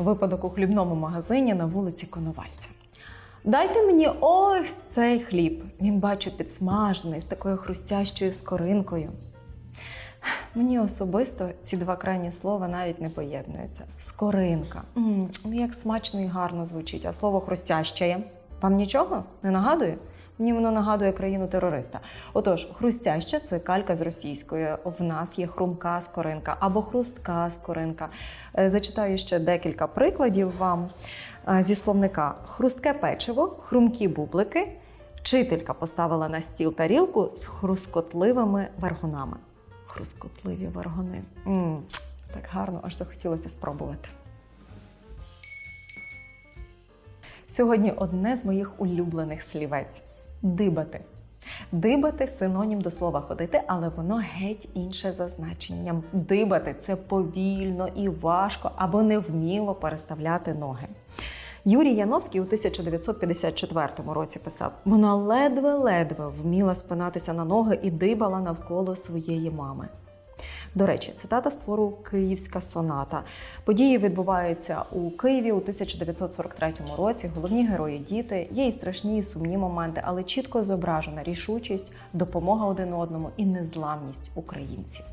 Випадок у хлібному магазині на вулиці Коновальця. Дайте мені ось цей хліб. Він бачу підсмажений з такою хрустящою скоринкою. Мені особисто ці два крайні слова навіть не поєднуються. Скоринка. м як смачно і гарно звучить, а слово хрустяще. Вам нічого не нагадує? Мені воно нагадує країну терориста. Отож, хрустяща це калька з російської. В нас є хрумка скоринка або хрустка скоринка. Е, Зачитаю ще декілька прикладів вам е, зі словника: хрустке печиво, хрумкі бублики. Вчителька поставила на стіл тарілку з хрускотливими варгунами. Хрускотливі варгуни. м так гарно, аж захотілося спробувати. Сьогодні одне з моїх улюблених слівець дибати. Дибати синонім до слова ходити, але воно геть інше за значенням. Дибати це повільно і важко або невміло переставляти ноги. Юрій Яновський у 1954 році писав: вона ледве-ледве вміла спинатися на ноги і дибала навколо своєї мами. До речі, цитата з твору Київська соната. Події відбуваються у Києві у 1943 році. Головні герої діти. Є і страшні, і сумні моменти, але чітко зображена рішучість, допомога один одному і незламність українців.